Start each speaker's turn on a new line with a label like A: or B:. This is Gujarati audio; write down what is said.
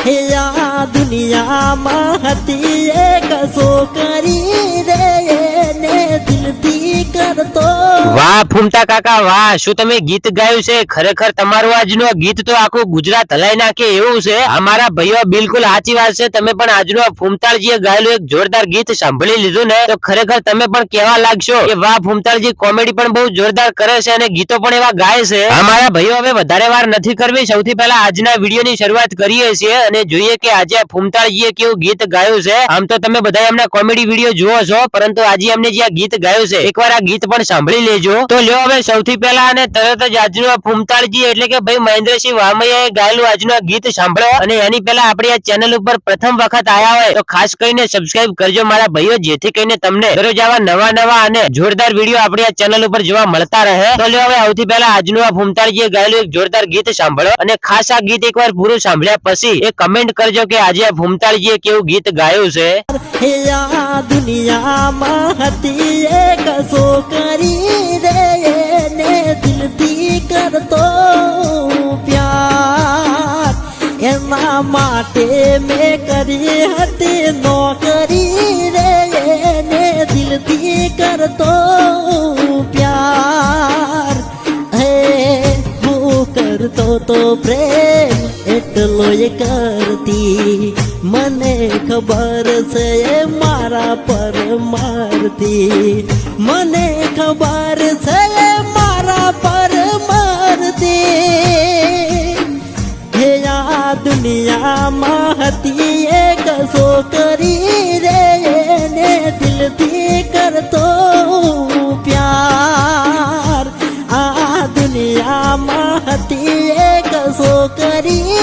A: હે આ દુનિયામાં હતી એક છોકરી રે એને દિલથી કરતો
B: વાહ ફૂમતા કાકા, વાહ. શું તમે ગીત ગાયું છે? ખરેખર તમારું આજનું ગીત તો આખું ગુજરાત હલાઈ નાખે એવું છે. અમારા ભાઈઓ બિલકુલ સાચી વાત છે. તમે પણ આજનું ફૂમતાળજીએ ગાયેલું એક જોરદાર ગીત સાંભળી લીધું ને, તો ખરેખર તમે પણ કેવા લાગશો? કે વાહ, ફૂમતાળજી કોમેડી પણ બહુ જોરદાર કરે છે અને ગીતો પણ એવા ગાય છે. અમારા ભાઈઓ હવે વધારે વાર નથી કરવી. સૌથી પહેલા આજના વિડીયોની શરૂઆત કરીએ છીએ અને જોઈએ કે આજે આ ફૂમતાળજીએ કેવું ગીત ગાયું છે. આમ તો તમે બધા એમના કોમેડી વીડિયો જુઓ છો, પરંતુ આજે એમને જે આ ગીત ગાયું છે, એકવાર આ ગીત પણ સાંભળી લેજો. તો લ્યો હવે સૌથી પહેલા અને તરત જ આજનું આ ફૂમતાળજી એટલે કે ભાઈ મહેન્દ્રસિંહ વામૈયાએ ગાયેલું આજનું આ ગીત સાંભળો. અને એની પહેલા આપણી આ ચેનલ ઉપર પ્રથમ વખત આયા હોય તો ખાસ કરીને સબસ્ક્રાઇબ કરજો મારા ભાઈઓ, જેથી કરીને તમને દરરોજ આવા નવા નવા અને જોરદાર વીડિયો આપણી આ ચેનલ ઉપર જોવા મળતા રહે. તો લ્યો હવે સૌથી પહેલા આજનું આ ફૂમતાળજીએ ગાયેલું એક જોરદાર ગીત સાંભળો. અને ખાસ આ ગીત એકવાર પૂરું સાંભળ્યા પછી એ કમેન્ટ કરજો કે આજે આ ફૂમતાળજીએ કેવું ગીત ગાયું છે.
A: દુનિયામાં કરતો પ્યાર એના માટે મેં કરી હતી નોકરી રે એને દિલથી કરતો પ્યાર હે હું કરતો તો પ્રેમ એટલો એ કરતી મને ખબર છે એ મારા પર મારતી મને ખબર છે દુનિયામાં હતી એક છોકરી રે એને દિલથી કરતો પ્યાર. આ દુનિયામાં હતી એક છોકરી